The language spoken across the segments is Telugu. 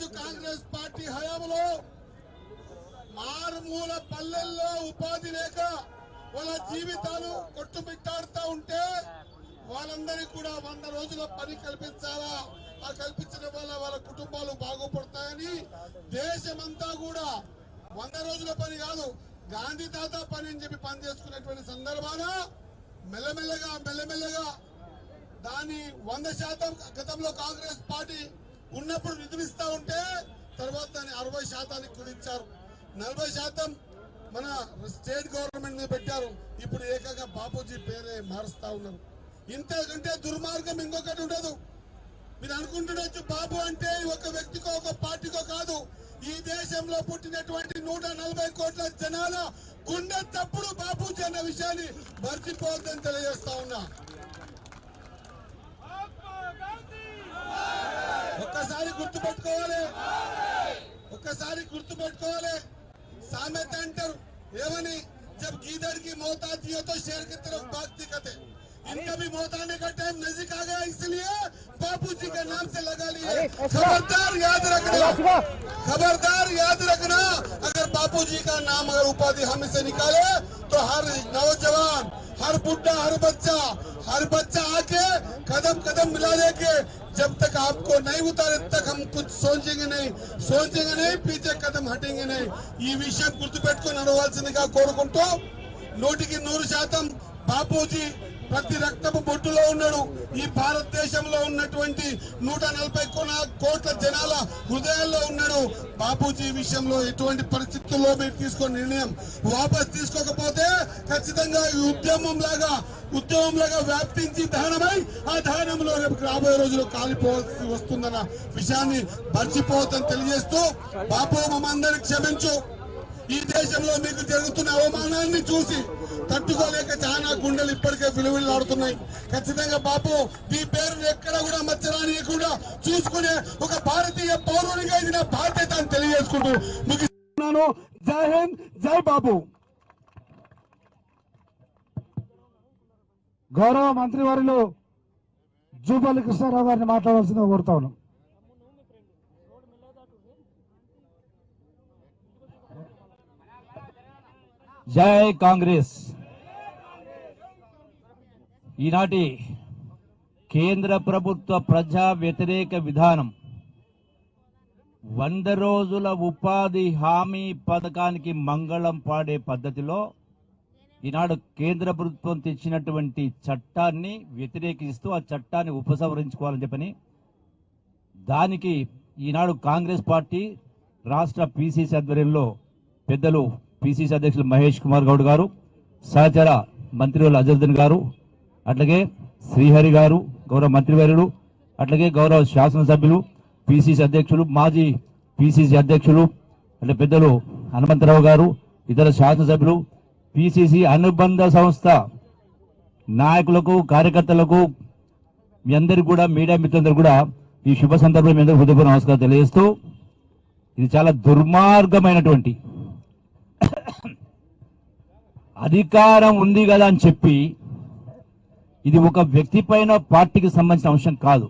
రోజు కాంగ్రెస్ పార్టీ హయాంలో మారుమూల పల్లెల్లో ఉపాధి లేక వాళ్ళ జీవితాలు కొట్టుమిట్టాడుతూ ఉంటే వాళ్ళందరికీ కూడా వంద రోజుల పని కల్పించాలా? ఆ కల్పించడం వల్ల వాళ్ళ కుటుంబాలు బాగుపడతాయని దేశమంతా కూడా వంద రోజుల పని కాదు గాంధీ తాత పని అని చెప్పి పని చేసుకునేటువంటి సందర్భాన మెల్లమెల్లగా మెల్లమెల్లగా దాని వంద శాతం గతంలో కాంగ్రెస్ పార్టీ ఉన్నప్పుడు నిధులిస్తా ఉంటే తర్వాత దాన్ని అరవై శాతానికి కుదించారు. నలభై శాతం మన స్టేట్ గవర్నమెంట్ మీద పెట్టారు. ఇప్పుడు ఏకంగా బాపూజీ పేరే మారుస్తా ఉన్నారు. ఇంతకంటే దుర్మార్గం ఇంకొకటి ఉండదు. మీరు అనుకుంటుండొచ్చు బాబు అంటే ఒక వ్యక్తికో ఒక పార్టీకో కాదు. ఈ దేశంలో పుట్టినటువంటి నూట నలభై కోట్ల జనాల గుండె తప్పుడు బాపూజీ అన్న విషయాన్ని మర్చిపోవద్దని తెలియజేస్తా ఉన్నా. ఒక్కసారి గుర్తుపెట్టుకోవాలి ఒక్కసారి గుర్తుపెట్టుకోవాలి సామెత అంటారు ఏమని जब गीदड़ की मौत आती है तो शेर की तरफ भागती कहते इनका भी मौत आने का टाइम नजदीक आ गया इसलिए बापू जी के नाम से लगा लिए खबरदार याद रखना खबरदार याद रखना अगर बापू जी का नाम अगर उपाधि हम इसे निकाले तो हर नौजवान हर बुढ़ा हर बच्चा हर बच्चा आके कदम कदम मिला लेके जब तक आपको नहीं उतारे तक हम कुछ सोचेंगे नहीं सोचेंगे नहीं पीछे कदम हटेंगे नहीं ఈ విషయం గుర్తుపెట్టుకుని నడవాల్సిందిగా కోరుకుంటూ నూటికి నూరు శాతం బాపూజీ ప్రతి రక్తపు బొట్టులో ఉన్నాడు. ఈ భారతదేశంలో ఉన్నటువంటి నూట నలభై కోట్ల జనాల హృదయాల్లో ఉన్నాడు. బాపూజీ విషయంలో ఎటువంటి పరిస్థితుల్లో మీరు తీసుకున్న నిర్ణయం వాపస్ తీసుకోకపోతే ఖచ్చితంగా ఈ ఉద్యమం లాగా ఉద్యమం లాగా వ్యాప్తించి దహనమై ఆ దహనంలో రేపు రాబోయే రోజుల్లో కాలిపోవాల్సి వస్తుందన్న విషయాన్ని మర్చిపోవద్దని తెలియజేస్తూ బాపు మమ్మందరిని క్షమించు. ఈ దేశంలో మీకు జరుగుతున్న అవమానాన్ని చూసి తట్టుకోలేక చాలా గుండెలు ఇప్పటికే విలువిల్లాడుతున్నాయి. ఖచ్చితంగా బాపు మీ పేరును ఎక్కడ కూడా మచ్చరానియకుండా చూసుకునే ఒక భారతీయ పౌరునిగా ఇది నా బాధ్యత అని తెలియజేసుకుంటూ మీకు జై హింద్ జై బాబు గౌరవ మంత్రివర్యులు జూపల్లి కృష్ణారావు గారిని మాట్లాడాల్సిందిగా కోరుతా ఉన్నాం. జై కాంగ్రెస్. ఈనాటి కేంద్ర ప్రభుత్వ ప్రజా వ్యతిరేక విధానం వంద రోజుల ఉపాధి హామీ పథకానికి మంగళం పాడే పద్ధతిలో ఈనాడు కేంద్ర ప్రభుత్వం తెచ్చినటువంటి చట్టాన్ని వ్యతిరేకిస్తూ ఆ చట్టాన్ని ఉపసంహరించుకోవాలని చెప్పని దానికి ఈనాడు కాంగ్రెస్ పార్టీ రాష్ట్ర పీసీసీ ఆధ్వర్యంలో పెద్దలు పిసిసి అధ్యక్షులు మహేష్ కుమార్ గౌడ్ గారు సహచర మంత్రివర్యులు అజర్దన్ గారు అట్లాగే శ్రీహరి గారు గౌరవ మంత్రివర్యులు అట్లాగే గౌరవ శాసనసభ్యులు పిసిసి అధ్యక్షులు మాజీ పిసిసి అధ్యక్షులు అంటే పెద్దలు హనుమంతరావు గారు ఇతర శాసనసభ్యులు పిసిసి అనుబంధ సంస్థ నాయకులకు కార్యకర్తలకు మీ అందరికి కూడా మీడియా మిత్రులందరూ కూడా ఈ శుభ సందర్భంలో మీ అందరూ హృదయపూర్వ నమస్కారం తెలియజేస్తూ ఇది చాలా దుర్మార్గమైనటువంటి అధికారం ఉంది కదా అని చెప్పి ఇది ఒక వ్యక్తి పైన పార్టీకి సంబంధించిన అంశం కాదు.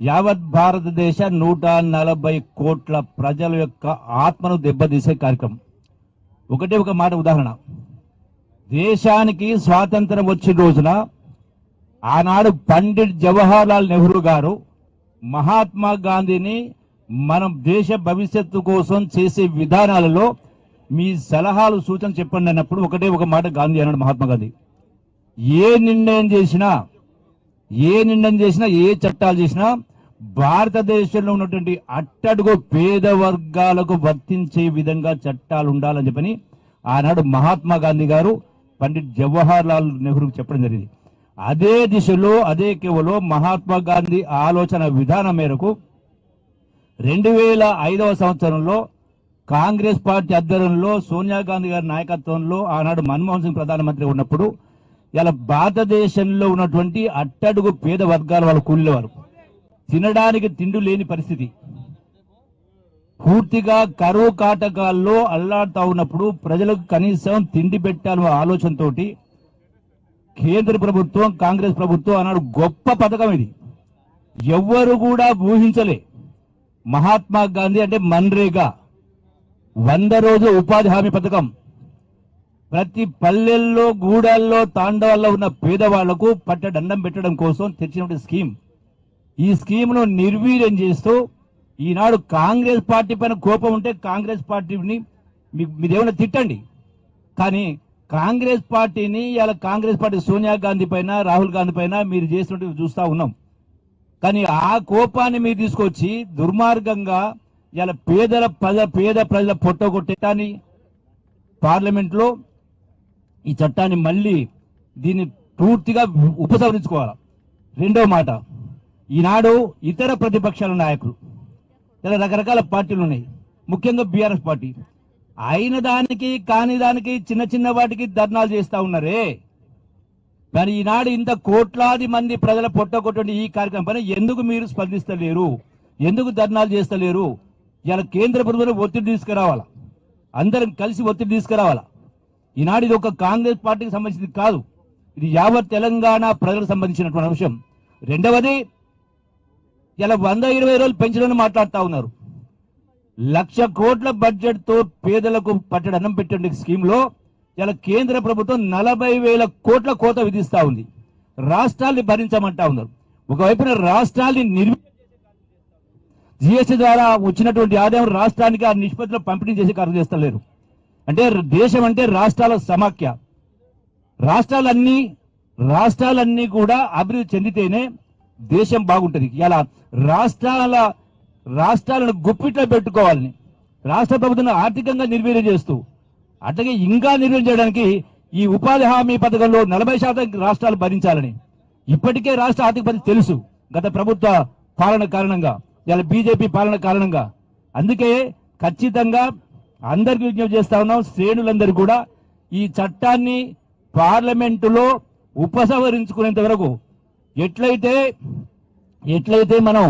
యావత్ భారతదేశ నూట నలభై కోట్ల ప్రజల యొక్క ఆత్మను దెబ్బతీసే కార్యక్రమం. ఒకటే ఒక మాట ఉదాహరణ. దేశానికి స్వాతంత్రం వచ్చిన రోజున ఆనాడు పండిట్ జవహర్లాల్ నెహ్రూ గారు మహాత్మా గాంధీని మనం దేశ భవిష్యత్తు కోసం చేసే విధానాలలో మీ సలహాలు సూచన చెప్పండి అన్నప్పుడు ఒకటే ఒక మాట గాంధీ అన్నాడు మహాత్మా గాంధీ. ఏ నిర్ణయం చేసినా ఏ నిర్ణయం చేసినా ఏ చట్టాలు చేసినా భారతదేశంలో ఉన్నటువంటి అట్టడుగు పేద వర్గాలకు వర్తించే విధంగా చట్టాలు ఉండాలని చెప్పని ఆనాడు మహాత్మా గాంధీ గారు పండిట్ జవహర్ లాల్ నెహ్రూకి చెప్పడం జరిగింది. అదే దిశలో అదే కేవలం మహాత్మా గాంధీ ఆలోచన విధానం మేరకు రెండు వేల ఐదవ సంవత్సరంలో కాంగ్రెస్ పార్టీ ఆధ్వర్యంలో సోనియా గాంధీ గారి నాయకత్వంలో ఆనాడు మన్మోహన్ సింగ్ ప్రధానమంత్రి ఉన్నప్పుడు ఇలా భారతదేశంలో ఉన్నటువంటి అట్టడుగు పేద వర్గాల వాళ్ళు కూలివారు తినడానికి తిండి లేని పరిస్థితి. పూర్తిగా కరువు కాటకాల్లో అల్లాడుతా ఉన్నప్పుడు ప్రజలకు కనీసం తిండి పెట్టాలన్న ఆలోచనతో కేంద్ర ప్రభుత్వం కాంగ్రెస్ ప్రభుత్వం అన్నాడు గొప్ప పథకం ఇది. ఎవ్వరు కూడా ఊహించలే. మహాత్మా గాంధీ అంటే మన్రేగా. వంద రోజు ఉపాధి హామీ పథకం. ప్రతి పల్లెల్లో గూడాల్లో తాండవాల్లో ఉన్న పేదవాళ్ళకు పట్టడండం పెట్టడం కోసం తెచ్చినటువంటి స్కీమ్. ఈ స్కీమ్ను నిర్వీర్యం చేస్తూ ఈనాడు కాంగ్రెస్ పార్టీ పైన కోపం ఉంటే కాంగ్రెస్ పార్టీని మీ- మీరేమైనా తిట్టండి. కానీ కాంగ్రెస్ పార్టీని ఇలా కాంగ్రెస్ పార్టీ సోనియా గాంధీ పైన రాహుల్ గాంధీ పైన మీరు చేసినట్టు చూస్తా ఉన్నాం. కానీ ఆ కోపాన్ని మీరు తీసుకొచ్చి దుర్మార్గంగా ఇలా పేదల ప్రజ పేద ప్రజల పొట్టగొట్టేటాన్ని పార్లమెంట్లో ఈ చట్టాన్ని మళ్ళీ దీన్ని పూర్తిగా ఉపసంహరించుకోవాలి? రెండో మాట ఈనాడు ఇతర ప్రతిపక్షాల నాయకులు ఇలా రకరకాల పార్టీలు ఉన్నాయి. ముఖ్యంగా బీఆర్ఎస్ పార్టీ. అయిన దానికి కాని దానికి చిన్న చిన్న వాటికి ధర్నాలు చేస్తా ఉన్నారే. మరి ఈనాడు ఇంత కోట్లాది మంది ప్రజల పొట్టగొట్టండి ఈ కార్యక్రమం పైన ఎందుకు మీరు స్పందిస్తలేరు? ఎందుకు ధర్నాలు చేస్తలేరు? ఇలా కేంద్ర ప్రభుత్వం ఒత్తిడి తీసుకురావాలా? అందరం కలిసి ఒత్తిడి తీసుకురావాలా? ఈనాడు ఇది ఒక కాంగ్రెస్ పార్టీకి సంబంధించింది కాదు. ఇది యావత్ తెలంగాణ ప్రజలకు సంబంధించినటువంటి అంశం. రెండవది ఇలా వంద ఇరవై రోజులు పెంచడం మాట్లాడుతా ఉన్నారు. లక్ష కోట్ల బడ్జెట్తో పేదలకు పట్టడి అన్నం పెట్టండి స్కీమ్లో ఇలా కేంద్ర ప్రభుత్వం నలభై వేల కోట్ల కోత విధిస్తా ఉంది. రాష్ట్రాల్ని భరించమంటా ఉన్నారు. ఒకవైపున రాష్ట్రాల్ని నిర్మి జిఎస్టీ ద్వారా వచ్చినటువంటి ఆదాయం రాష్ట్రానికి ఆ నిష్పత్తిలో పంపిణీ చేసి ఖర్చు చేస్తలేరు అంటే దేశం అంటే రాష్ట్రాల సమాఖ్య. రాష్ట్రాలన్నీ రాష్ట్రాలన్నీ కూడా అభివృద్ధి చెందితేనే దేశం బాగుంటుంది. ఇలా రాష్ట్రాల రాష్ట్రాలను గుప్పిట్లో పెట్టుకోవాలని రాష్ట్ర ప్రభుత్వం ఆర్థికంగా నిర్వీర్యం చేస్తూ అట్లాగే ఇంకా నిర్వీర్యం చేయడానికి ఈ ఉపాధి హామీ పథకంలో నలభై శాతం రాష్ట్రాలు భరించాలని. ఇప్పటికే రాష్ట్ర ఆర్థిక పరిస్థితి తెలుసు గత ప్రభుత్వ పాలన కారణంగా. ఇలా బీజేపీ పాలన కారణంగా. అందుకే ఖచ్చితంగా అందరికి విజ్ఞప్తి చేస్తా ఉన్నాం శ్రేణులందరూ కూడా ఈ చట్టాన్ని పార్లమెంటులో ఉపసంహరించుకునేంత వరకు ఎట్లయితే ఎట్లయితే మనం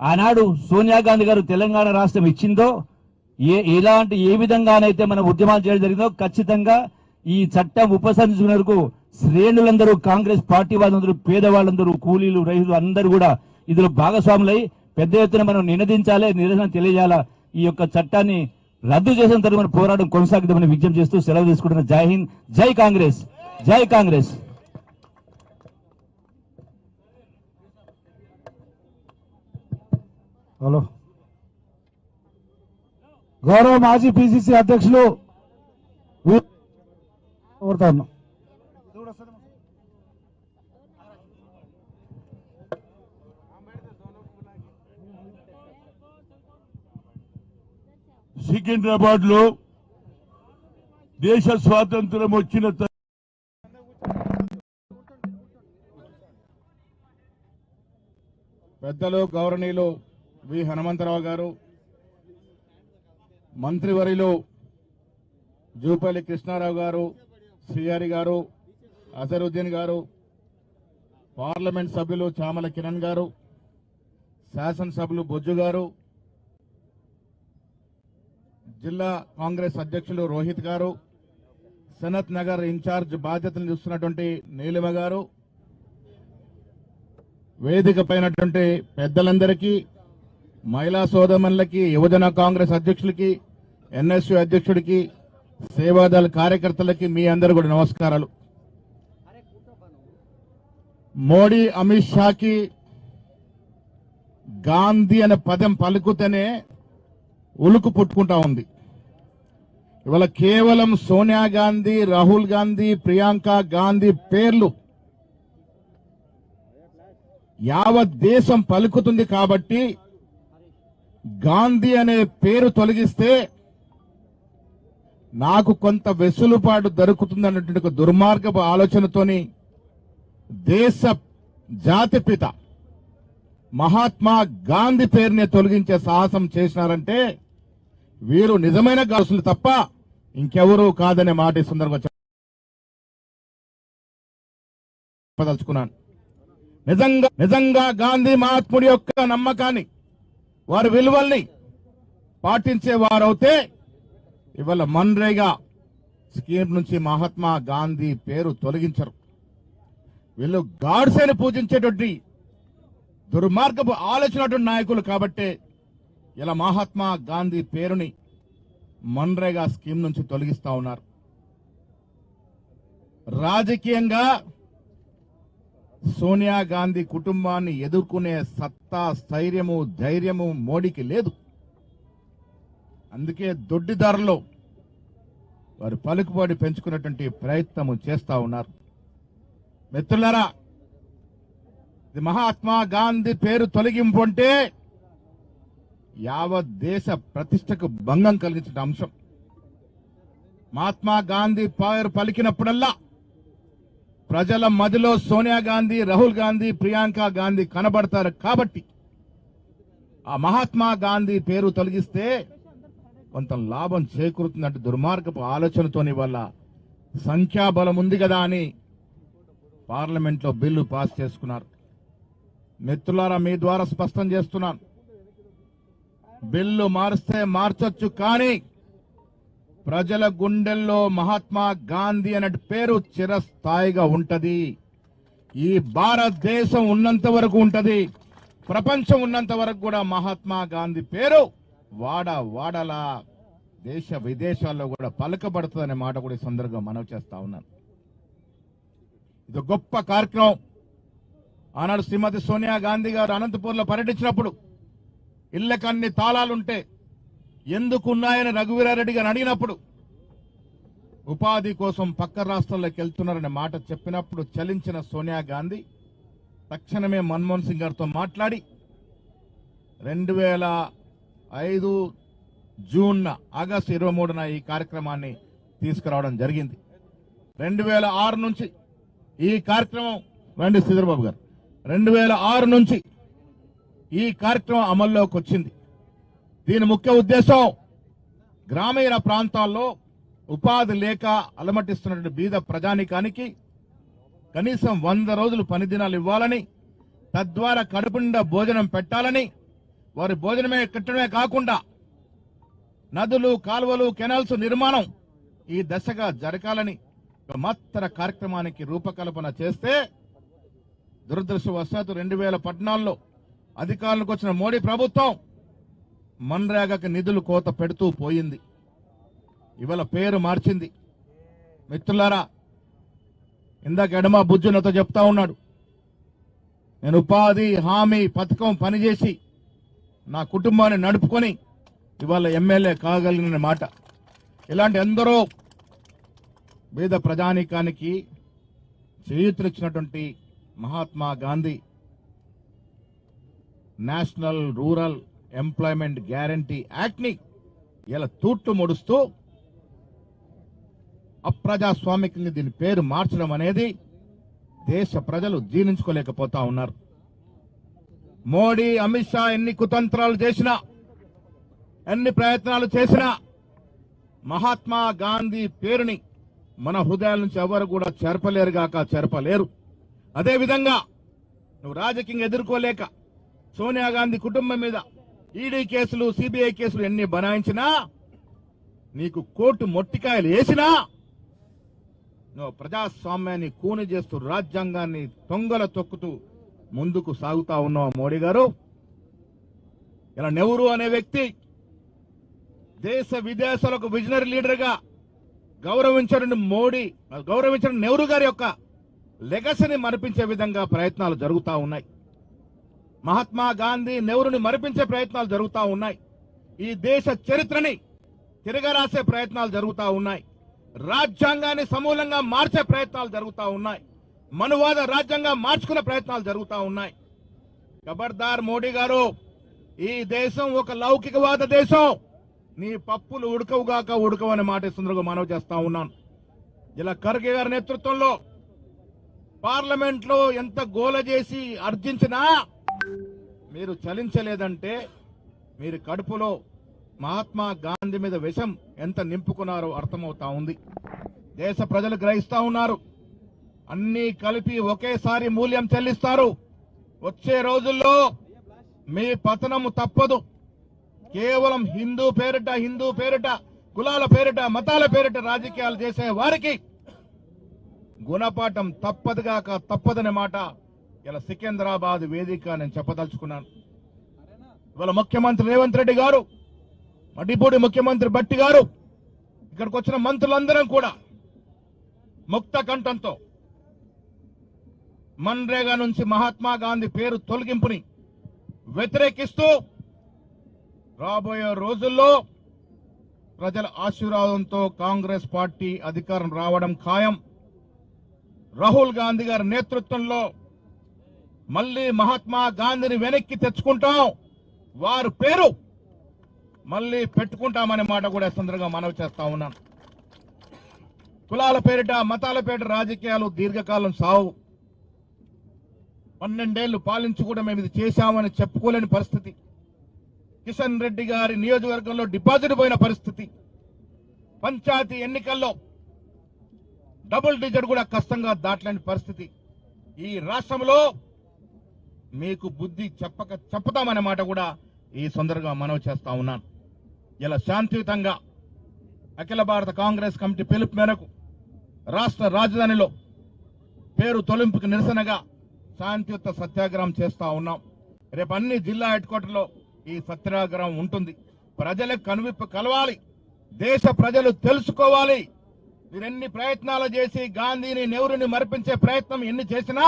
ఆనాడు సోనియా గాంధీ గారు తెలంగాణ రాష్ట్రం ఇచ్చిందో ఏ ఎలాంటి ఏ విధంగానైతే మనం ఉద్యమాలు చేయడం జరిగిందో ఖచ్చితంగా ఈ చట్టం ఉపసంహరించుకునే వరకు శ్రేణులందరూ కాంగ్రెస్ పార్టీ వాళ్ళందరూ పేదవాళ్ళందరూ కూలీలు రైతులు అందరూ కూడా ఇందులో భాగస్వాములై పెద్ద ఎత్తున మనం నినదించాలి నిరసన తెలియజేయాలా ఈ యొక్క చట్టాన్ని రద్దు చేసిన తర్వాత పోరాటం కొనసాగుతామని విజ్ఞప్తి చేస్తూ సెలవు తీసుకుంటున్న జై హింద్ జై కాంగ్రెస్ జై కాంగ్రెస్. హలో. గౌరవ మాజీ పిసిసి అధ్యక్షులు కోరుతాను సికింద్రాబాద్లో దేశ స్వాతంత్రం వచ్చిన పెద్దలు గౌరవనీయులు వి. హనుమంతరావు గారు మంత్రివరిలో జూపల్లి కృష్ణారావు గారు శ్రీహరి గారు అజరుద్దీన్ గారు పార్లమెంట్ సభ్యులు చామల కిరణ్ గారు శాసనసభ్యులు బొజ్జు గారు జిల్లా కాంగ్రెస్ అధ్యక్షులు రోహిత్ గారు సనత్ నగర్ ఇన్ఛార్జ్ బాధ్యతలు చూస్తున్నటువంటి నీలిమ గారు వేదిక పైనటువంటి పెద్దలందరికీ మహిళా సోదరులకి యువజన కాంగ్రెస్ అధ్యక్షులకి ఎన్ఎస్యు అధ్యక్షుడికి సేవాదళ కార్యకర్తలకి మీ అందరు కూడా నమస్కారాలు. మోడీ అమిత్ షాకి గాంధీ అనే పదం పలుకుతేనే ఉలుకు పుట్టుకుంటా ఉంది. ఇవాళ కేవలం సోనియా గాంధీ రాహుల్ గాంధీ ప్రియాంక గాంధీ పేర్లు. యావత్ దేశం పలుకుతుంది కాబట్టి గాంధీ అనే పేరు తొలగిస్తే నాకు కొంత వెసులుబాటు దొరుకుతుంది అన్నటువంటి ఒక దుర్మార్గపు ఆలోచనతోని దేశ జాతిపిత మహాత్మా గాంధీ పేరుని తొలగించే సాహసం చేసినారంటే వీరు నిజమైన గాసులు తప్ప ఇంకెవరూ కాదనే మాట ఈ సందర్భంగా చెప్పదలుచుకున్నాను. నిజంగా నిజంగా గాంధీ మహాత్ముడి యొక్క నమ్మకాన్ని వారి విలువల్ని పాటించే వారైతే ఇవాళ మన్రేగా స్కీమ్ నుంచి మహాత్మా గాంధీ పేరు తొలగించరు. వీళ్ళు గాడ్సేని పూజించేటువంటి దుర్మార్గపు ఆలోచనటువంటి నాయకులు కాబట్టే ఇలా మహాత్మా గాంధీ పేరుని మన్రేగా స్కీమ్ నుంచి తొలగిస్తా ఉన్నారు. రాజకీయంగా సోనియా గాంధీ కుటుంబాన్ని ఎదుర్కొనే సత్తా స్థైర్యము ధైర్యము మోడీకి లేదు. అందుకే దొడ్డిదారులో వారు పలుకుబడి పెంచుకున్నటువంటి ప్రయత్నం చేస్తా ఉన్నారు. మిత్రులారా ఇది మహాత్మా గాంధీ పేరు తొలగింపు అంటే యావత్ దేశ ప్రతిష్టకు భంగం కలిగించిన అంశం. మహాత్మా గాంధీ పేరు పలికినప్పుడల్లా ప్రజల మదిలో సోనియా గాంధీ రాహుల్ గాంధీ ప్రియాంక గాంధీ కనబడతారు కాబట్టి ఆ మహాత్మా గాంధీ పేరు తొలగిస్తే కొంత లాభం చేకూరుతున్నట్టు దుర్మార్గపు ఆలోచనతోని వల్ల సంఖ్యాబలం ఉంది కదా అని పార్లమెంట్లో బిల్లు పాస్ చేసుకున్నారు. మిత్రులారా మీ ద్వారా స్పష్టం చేస్తున్నాను. బిల్లు మారిస్తే మార్చొచ్చు కానీ ప్రజల గుండెల్లో మహాత్మా గాంధీ అనే పేరు చిరస్థాయిగా ఉంటది. ఈ భారతదేశం ఉన్నంత వరకు ఉంటది. ప్రపంచం ఉన్నంత వరకు కూడా మహాత్మా గాంధీ పేరు వాడ వాడలా దేశ విదేశాల్లో కూడా పలకబడుతుందనే మాట కూడా ఈ సందర్భంగా మనవి చేస్తా ఉన్నాను. ఇది గొప్ప కార్యక్రమం. ఆనాడు శ్రీమతి సోనియా గాంధీ గారు అనంతపూర్లో పర్యటించినప్పుడు ఇళ్ళకన్ని తాళాలుంటే ఎందుకున్నాయని రఘువీరారెడ్డి గారు అడిగినప్పుడు ఉపాధి కోసం పక్క రాష్ట్రాల్లోకి వెళ్తున్నారనే మాట చెప్పినప్పుడు చలించిన సోనియా గాంధీ తక్షణమే మన్మోహన్ సింగ్ గారితో మాట్లాడి రెండు వేల ఐదు జూన్ ఆగస్టు ఇరవై మూడున ఈ కార్యక్రమాన్ని తీసుకురావడం జరిగింది. రెండు వేల ఆరు నుంచి ఈ కార్యక్రమం రండి శ్రీధర్బాబు గారు రెండు వేల ఆరు నుంచి ఈ కార్యక్రమం అమల్లోకి వచ్చింది. దీని ముఖ్య ఉద్దేశం గ్రామీణ ప్రాంతాల్లో ఉపాధి లేక అలమటిస్తున్నటువంటి బీద ప్రజానికానికి కనీసం వంద రోజులు పని దినాలు ఇవ్వాలని తద్వారా కడుపు భోజనం పెట్టాలని వారి భోజనమే కట్టడమే కాకుండా నదులు కాలువలు కెనాల్స్ నిర్మాణం ఈ దశగా జరగాలని మత్తర కార్యక్రమానికి రూపకల్పన చేస్తే దురదృష్టవశాత్తు రెండు వేల పద్నాలుగులో అధికారులకు వచ్చిన మోడీ ప్రభుత్వం మన్రేగకి నిధులు కోత పెడుతూ పోయింది. ఇవాళ పేరు మార్చింది. మిత్రులారా ఇందాక ఎడమ బుజ్జునతో చెప్తా ఉన్నాడు. నేను ఉపాధి హామీ పథకం పనిచేసి నా కుటుంబాన్ని నడుపుకొని ఇవాళ ఎమ్మెల్యే కాగలిగిన మాట. ఇలాంటి ఎందరో పేద ప్రజానీకానికి చేయూతనిచ్చినటువంటి Mahatma Gandhi National Rural Employment Guarantee యాక్ట్ని ఇలా తూట్లు ముడుస్తూ అప్రజాస్వామికంగా దీని పేరు మార్చడం అనేది దేశ ప్రజలు జీర్ణించుకోలేకపోతా ఉన్నారు. మోడీ అమిత్ షా ఎన్ని కుతంత్రాలు చేసినా ఎన్ని ప్రయత్నాలు చేసినా మహాత్మా గాంధీ పేరుని మన హృదయాల నుంచి ఎవరు కూడా చేర్పలేరుగాక చేర్పలేరు. అదేవిధంగా నువ్వు రాజకీయంగా ఎదుర్కోలేక సోనియా గాంధీ కుటుంబం మీద ఈడీ కేసులు సిబిఐ కేసులు ఎన్ని బనాయించినా నీకు కోర్టు మొట్టికాయలు వేసినా నువ్వు ప్రజాస్వామ్యాన్ని కూని చేస్తూ రాజ్యాంగాన్ని తొంగల తొక్కుతూ ముందుకు సాగుతా ఉన్నావు మోడీ గారు? ఇలా నెహ్రూ అనే వ్యక్తి దేశ విదేశాలకు విజనరీ లీడర్గా గౌరవించడం మోడీ గౌరవించడం నెహ్రూ గారి యొక్క లెగసీని మరిపించే విధంగా ప్రయత్నాలు జరుగుతూ ఉన్నాయి. మహాత్మా గాంధీ నెహ్రూని మరిపించే ప్రయత్నాలు జరుగుతూ ఉన్నాయి. ఈ దేశ చరిత్రని తిరగరాసే ప్రయత్నాలు జరుగుతూ ఉన్నాయి. రాజ్యాంగాన్ని సమూలంగా మార్చే ప్రయత్నాలు జరుగుతూ ఉన్నాయి. మనువాద రాజ్యాంగం మార్చుకునే ప్రయత్నాలు జరుగుతూ ఉన్నాయి. ఖబర్దార్ మోడీ గారు ఈ దేశం ఒక లౌకికవాద దేశం. నీ పప్పులు ఉడకవుగాక ఉడకవు అనే మాట ఈ సందర్భంగా మనవి చేస్తా ఉన్నాను. ఇలా ఖర్గే గారి నేతృత్వంలో పార్లమెంట్లో ఎంత గోల చేసి అర్జించినా మీరు చలించలేదంటే మీరు కడుపులో మహాత్మా గాంధీ మీద విషం ఎంత నింపుకున్నారో అర్థమవుతా ఉంది. దేశ ప్రజలు గ్రహిస్తా ఉన్నారు. అన్నీ కలిపి ఒకేసారి మూల్యం చెల్లిస్తారు. వచ్చే రోజుల్లో మీ పతనము తప్పదు. కేవలం హిందూ పేరిట హిందూ పేరిట కులాల పేరిట మతాల పేరిట రాజకీయాలు చేసే వారికి గుణపాఠం తప్పదుగాక తప్పదనే మాట ఇలా సికింద్రాబాద్ వేదిక నేను చెప్పదలుచుకున్నాను. ఇవాళ ముఖ్యమంత్రి రేవంత్ రెడ్డి గారు మా డిప్యూటీ ముఖ్యమంత్రి బట్టి గారు ఇక్కడికి వచ్చిన మంత్రులందరం కూడా ముక్త కంఠంతో మన్రేగా నుంచి మహాత్మా గాంధీ పేరు తొలగింపుని వ్యతిరేకిస్తూ రాబోయే రోజుల్లో ప్రజల ఆశీర్వాదంతో కాంగ్రెస్ పార్టీ అధికారం రావడం ఖాయం. రాహుల్ గాంధీ గారి నేతృత్వంలో మళ్ళీ మహాత్మా గాంధీని వెనక్కి తెచ్చుకుంటాం. వారి పేరు మళ్ళీ పెట్టుకుంటామనే మాట కూడా ఈ సందర్భంగా మనవి చేస్తా ఉన్నాను. కులాల పేరిట మతాల పేరిట రాజకీయాలు దీర్ఘకాలం సావు. పన్నెండేళ్ళు పాలించి కూడా మేము ఇది చేశామని చెప్పుకోలేని పరిస్థితి. కిషన్ రెడ్డి గారి నియోజకవర్గంలో డిపాజిట్ పోయిన పరిస్థితి. పంచాయతీ ఎన్నికల్లో డబుల్ డిజిట్ కూడా కష్టంగా దాటలేని పరిస్థితి. ఈ రాష్ట్రంలో మీకు బుద్ధి చెప్పక చెప్పుతామనే మాట కూడా ఈ సందర్భంగా మనవి చేస్తా ఉన్నాను. ఇలా శాంతియుతంగా అఖిల భారత కాంగ్రెస్ కమిటీ పిలుపు మేరకు రాష్ట్ర రాజధానిలో పేరు తొలింపుకి నిరసనగా శాంతియుత సత్యాగ్రహం చేస్తా ఉన్నాం. రేపు అన్ని జిల్లా హెడ్ క్వార్టర్లో ఈ సత్యాగ్రహం ఉంటుంది. ప్రజలకు కనువిప్పు కలవాలి. దేశ ప్రజలు తెలుసుకోవాలి. వీరెన్ని ప్రయత్నాలు చేసి గాంధీని నెహ్రూని మరిపించే ప్రయత్నం ఎన్ని చేసినా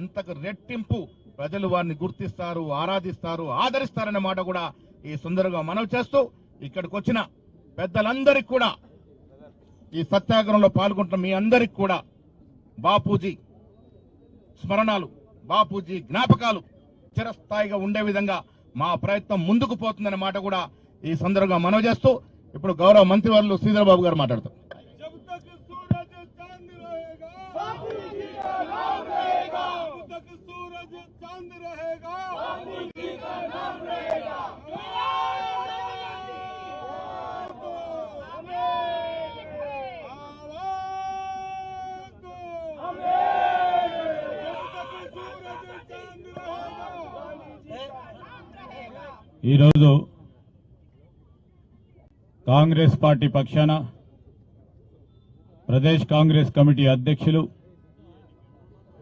అంతకు రెట్టింపు ప్రజలు వారిని గుర్తిస్తారు ఆరాధిస్తారు ఆదరిస్తారనే మాట కూడా ఈ సుందరంగా మనవి చేస్తూ ఇక్కడికి వచ్చిన పెద్దలందరికీ కూడా ఈ సత్యాగ్రహంలో పాల్గొంటున్న మీ అందరికి కూడా బాపూజీ స్మరణాలు బాపూజీ జ్ఞాపకాలు చిరస్థాయిగా ఉండే విధంగా మా ప్రయత్నం ముందుకు పోతుందనే మాట కూడా ఈ సందర్భంగా మనవి చేస్తూ ఇప్పుడు గౌరవ మంత్రివర్లు శ్రీధర్ బాబు గారు మాట్లాడతారు रहेगा बापू जी का नाम रहेगा ఈరోజు కాంగ్రెస్ పార్టీ పక్షాన ప్రదేశ్ కాంగ్రెస్ కమిటీ అధ్యక్షులు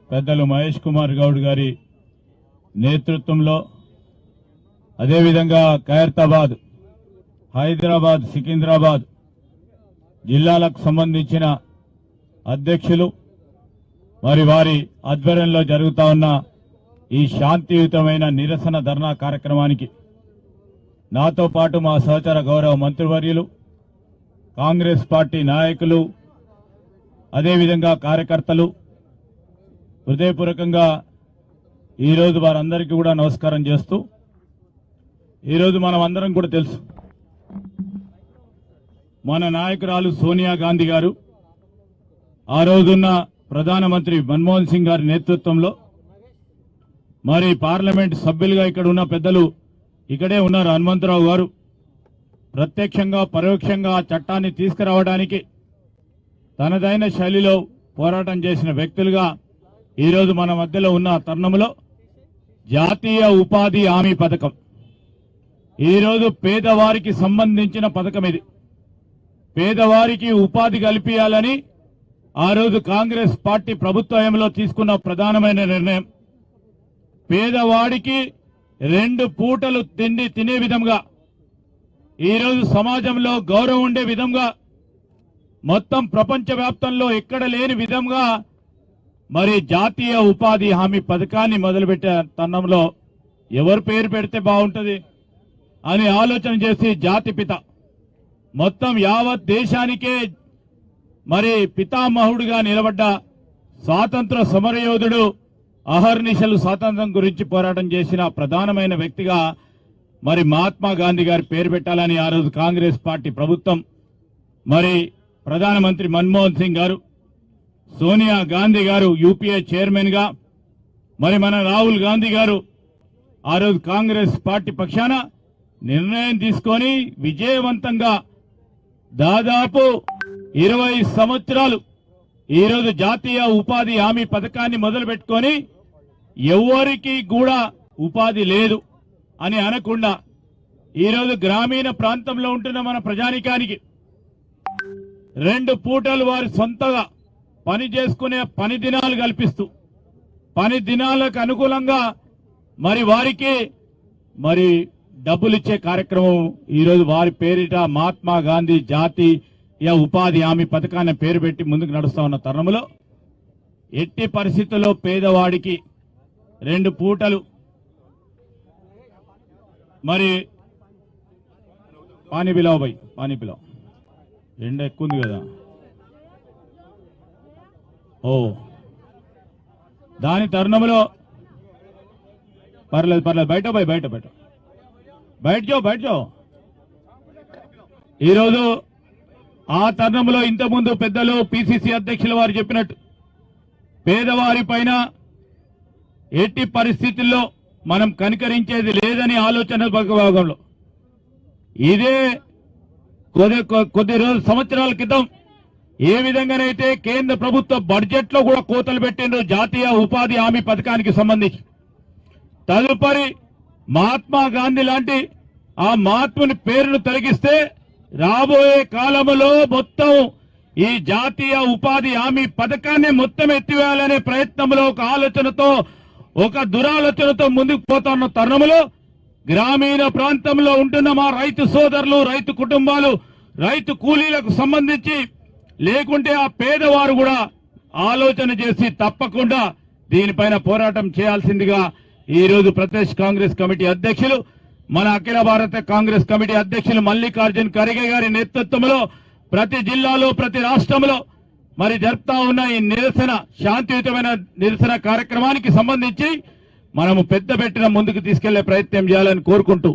పెద్దలు మహేష్ కుమార్ గౌడ్ గారి నేతృత్వంలో అదేవిధంగా ఖైరతాబాద్ హైదరాబాద్ సికింద్రాబాద్ జిల్లాలకు సంబంధించిన అధ్యక్షులు మరి వారి ఆధ్వర్యంలో జరుగుతా ఉన్న ఈ శాంతియుతమైన నిరసన ధర్నా కార్యక్రమానికి నాతో పాటు మా సహచర గౌరవ మంత్రివర్యులు కాంగ్రెస్ పార్టీ నాయకులు అదేవిధంగా కార్యకర్తలు హృదయపూర్వకంగా ఈరోజు వారందరికీ కూడా నమస్కారం చేస్తూ ఈరోజు మనం అందరం కూడా తెలుసు మన నాయకురాలు సోనియా గాంధీ గారు ఆ రోజున్న ప్రధానమంత్రి మన్మోహన్ సింగ్ గారి నేతృత్వంలో మరి పార్లమెంట్ సభ్యులుగా ఇక్కడ ఉన్న పెద్దలు ఇక్కడే ఉన్నారు హనుమంతరావు గారు ప్రత్యక్షంగా పరోక్షంగా ఆ చట్టాన్ని తీసుకురావడానికి తనదైన శైలిలో పోరాటం చేసిన వ్యక్తులుగా ఈరోజు మన మధ్యలో ఉన్న తరుణంలో జాతీయ ఉపాధి హామీ పథకం. ఈరోజు పేదవారికి సంబంధించిన పథకం ఇది. పేదవారికి ఉపాధి కల్పించాలని ఆ రోజు కాంగ్రెస్ పార్టీ ప్రభుత్వంలో తీసుకున్న ప్రధానమైన నిర్ణయం. పేదవాడికి రెండు పూటలు తిండి తినే విధంగా ఈరోజు సమాజంలో గౌరవం ఉండే విధంగా మొత్తం ప్రపంచవ్యాప్తంలో ఎక్కడ లేని విధంగా మరి జాతీయ ఉపాధి హామీ పథకాన్ని మొదలుపెట్టే తరుణంలో ఎవరు పేరు పెడితే బాగుంటుంది అని ఆలోచన చేసి జాతిపిత మొత్తం యావత్ దేశానికే మరి పితామహుడుగా నిలబడ్డ స్వాతంత్ర సమరయోధుడు అహర్నిశలు స్వాతంత్రం గురించి పోరాటం చేసిన ప్రధానమైన వ్యక్తిగా మరి మహాత్మా గాంధీ గారి పేరు పెట్టాలని ఆ రోజు కాంగ్రెస్ పార్టీ ప్రభుత్వం మరి ప్రధానమంత్రి మన్మోహన్ సింగ్ గారు సోనియా గాంధీ గారు యూపీఏ చైర్మన్గా మరి మన రాహుల్ గాంధీ గారు ఆ రోజు కాంగ్రెస్ పార్టీ పక్షాన నిర్ణయం తీసుకొని విజయవంతంగా దాదాపు ఇరవై సంవత్సరాలు ఈరోజు జాతీయ ఉపాధి హామీ పథకాన్ని మొదలుపెట్టుకొని ఎవరికి కూడా ఉపాధి లేదు అని అనకుండా ఈరోజు గ్రామీణ ప్రాంతంలో ఉంటున్న మన ప్రజానికానికి రెండు పూటలు వారి సొంతగా పని చేసుకునే పని దినాలు కల్పిస్తూ పని దినాలకు అనుకూలంగా మరి వారికి మరి డబ్బులు ఇచ్చే కార్యక్రమం ఈరోజు వారి పేరిట మహాత్మా గాంధీ జాతీయ ఉపాధి హామీ పథకాన్ని పేరు పెట్టి ముందుకు నడుస్తా ఉన్న తరుణంలో ఎట్టి పరిస్థితుల్లో పేదవాడికి రెండు పూటలు మరి పానీ పిలావ్ బై పానీ పిలావ్ ఎండ ఎక్కువ ఉంది కదా. ఓ. దాని తరుణంలో పర్లేదు పర్లేదు. బయట పోయి బయట బయట. బయట చో బయట చో ఈరోజు ఆ తరుణంలో ఇంతకుముందు పెద్దలు పిసిసి అధ్యక్షుల వారు చెప్పినట్టు పేదవారి పైన ఎట్టి పరిస్థితుల్లో మనం కనికరించేది లేదని ఆలోచన భాగంలో ఇదే కొద్ది కొద్ది రోజు సంవత్సరాల క్రితం ఏ విధంగానైతే కేంద్ర ప్రభుత్వ బడ్జెట్లో కూడా కోతలు పెట్టిండ్రు జాతీయ ఉపాధి హామీ పథకానికి సంబంధించి. తదుపరి మహాత్మా గాంధీ లాంటి ఆ మహాత్ముని పేరును తొలగిస్తే రాబోయే కాలంలో మొత్తం ఈ జాతీయ ఉపాధి హామీ పథకాన్ని మొత్తం ఎత్తివేయాలనే ప్రయత్నంలో ఒక ఆలోచనతో ఒక దురాలోచనతో ముందుకు పోతున్న తరుణంలో గ్రామీణ ప్రాంతంలో ఉంటున్న మా రైతు సోదరులు రైతు కుటుంబాలు రైతు కూలీలకు సంబంధించి లేకుంటే ఆ పేదవారు కూడా ఆలోచన చేసి తప్పకుండా దీనిపైన పోరాటం చేయాల్సిందిగా ఈ రోజు ప్రదేశ్ కాంగ్రెస్ కమిటీ అధ్యక్షులు మన అఖిల భారత కాంగ్రెస్ కమిటీ అధ్యక్షులు మల్లికార్జున్ ఖర్గే గారి నేతృత్వంలో ప్రతి జిల్లాలో ప్రతి రాష్ట్రంలో మరి జరుపుతా ఉన్న ఈ నిరసన శాంతియుతమైన నిరసన కార్యక్రమానికి సంబంధించి మనము పెద్ద పెట్టిన ముందుకు తీసుకెళ్ళే ప్రయత్నం చేయాలని కోరుకుంటూ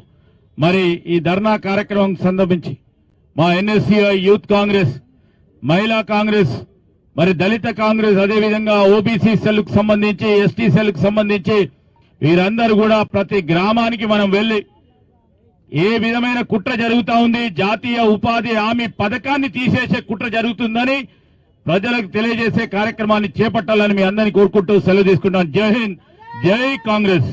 మరి ఈ ధర్నా కార్యక్రమం సందర్భించి మా ఎన్ఎస్సీఐ యూత్ కాంగ్రెస్ మహిళా కాంగ్రెస్ మరి దళిత కాంగ్రెస్ అదేవిధంగా ఓబీసీ సెల్కు సంబంధించి ఎస్టీ సెల్కు సంబంధించి వీరందరూ కూడా ప్రతి గ్రామానికి మనం వెళ్ళి ఏ విధమైన కుట్ర జరుగుతా ఉంది జాతీయ ఉపాధి హామీ పథకాన్ని తీసేసే కుట్ర జరుగుతుందని ప్రజలకు తెలియజేసే కార్యక్రమాన్ని చేపట్టాలని మీ అందరినీ కోరుకుంటూ సెలవు తీసుకుంటాం జై హింద్ జై కాంగ్రెస్.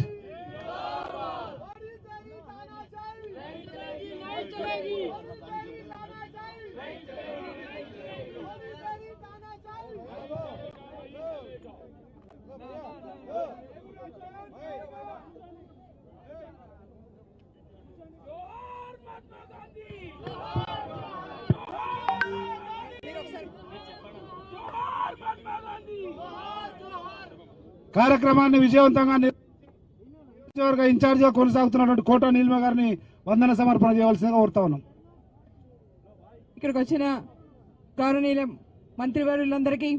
కార్యక్రమాన్ని విజయవంతంగా నిర్వహించేవారుగా ఇన్ఛార్జిగా కొనసాగుతున్నటువంటి కోట నీలిమ గారిని వందన సమర్పణ చేయవలసిందిగా కోరుతా ఉన్నాం. ఇక్కడికి వచ్చిన గౌరవనీయుల మంత్రివర్యులందరికీ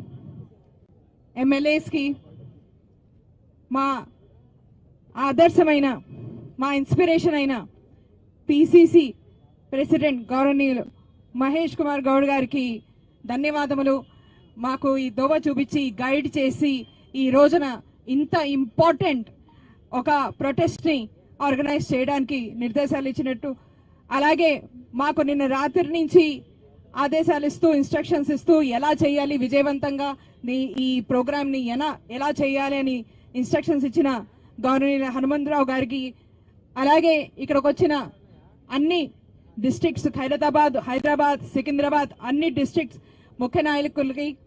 ఎమ్మెల్యేస్కి మా ఆదర్శమైన మా ఇన్స్పిరేషన్ అయిన పిసిసి ప్రెసిడెంట్ గౌరవనీయులు మహేష్ కుమార్ గౌడ్ గారికి ధన్యవాదములు. మాకు ఈ దోవ చూపించి గైడ్ చేసి ఈ రోజున ఇంత ఇంపార్టెంట్ ఒక ప్రొటెస్ట్ని ఆర్గనైజ్ చేయడానికి నిర్దేశాలు ఇచ్చినట్టు. అలాగే మాకు నిన్న రాత్రి నుంచి ఆదేశాలు ఇస్తూ ఇన్స్ట్రక్షన్స్ ఇస్తూ ఎలా చేయాలి విజయవంతంగా నీ- ఈ ప్రోగ్రామ్ని ఎలా ఎలా చేయాలి అని ఇన్స్ట్రక్షన్స్ ఇచ్చిన గౌరవనీయ హనుమంతరావు గారికి. అలాగే ఇక్కడికి వచ్చిన అన్ని డిస్ట్రిక్ట్స్ ఖైరతాబాద్ హైదరాబాద్ సికింద్రాబాద్ అన్ని డిస్ట్రిక్ట్స్ ముఖ్య నాయకులకి.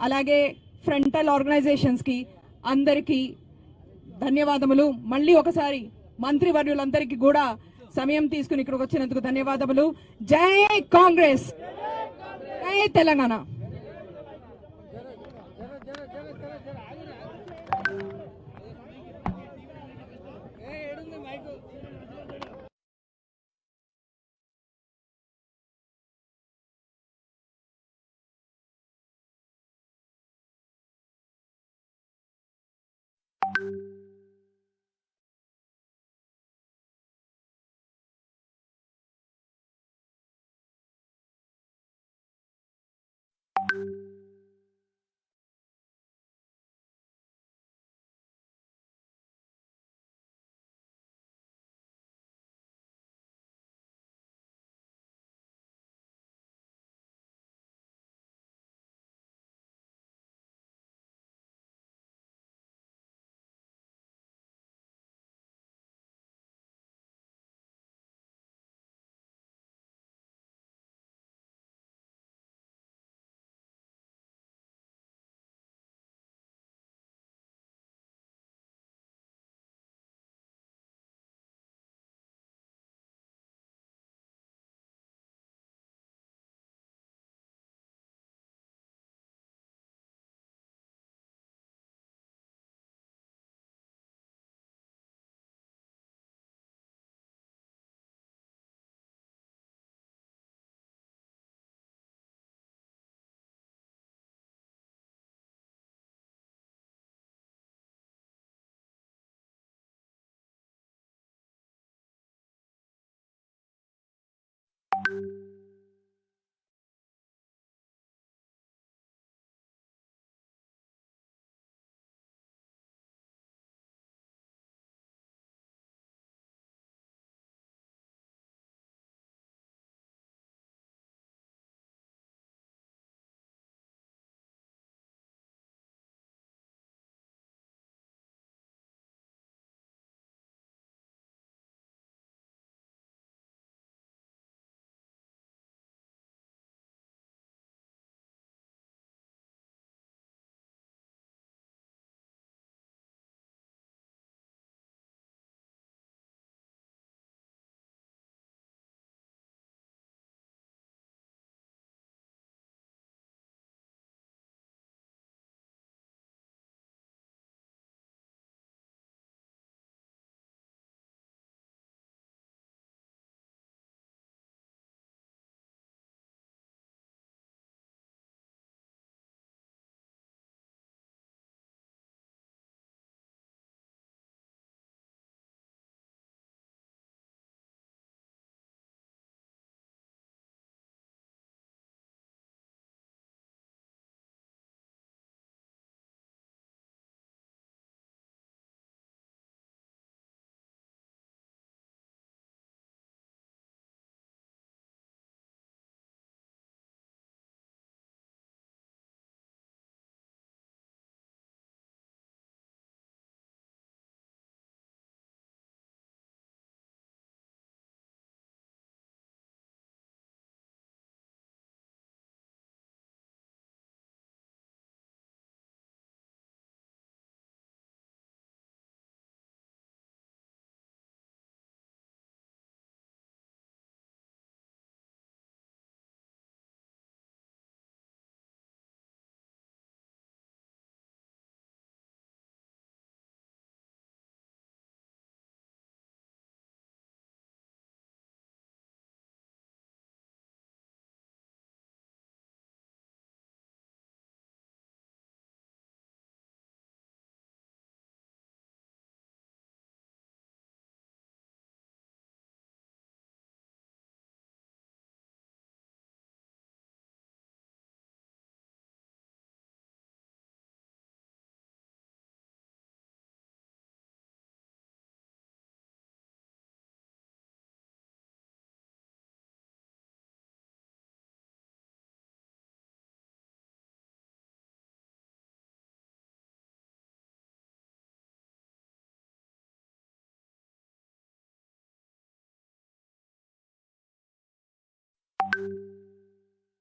అలాగే ఫ్రంటల్ ఆర్గనైజేషన్స్కి అందరికీ ధన్యవాదములు. మళ్ళీ ఒకసారి మంత్రివర్యులందరికీ కూడా సమయం తీసుకుని ఇక్కడికి వచ్చినందుకు ధన్యవాదములు. జై కాంగ్రెస్! జై తెలంగాణ!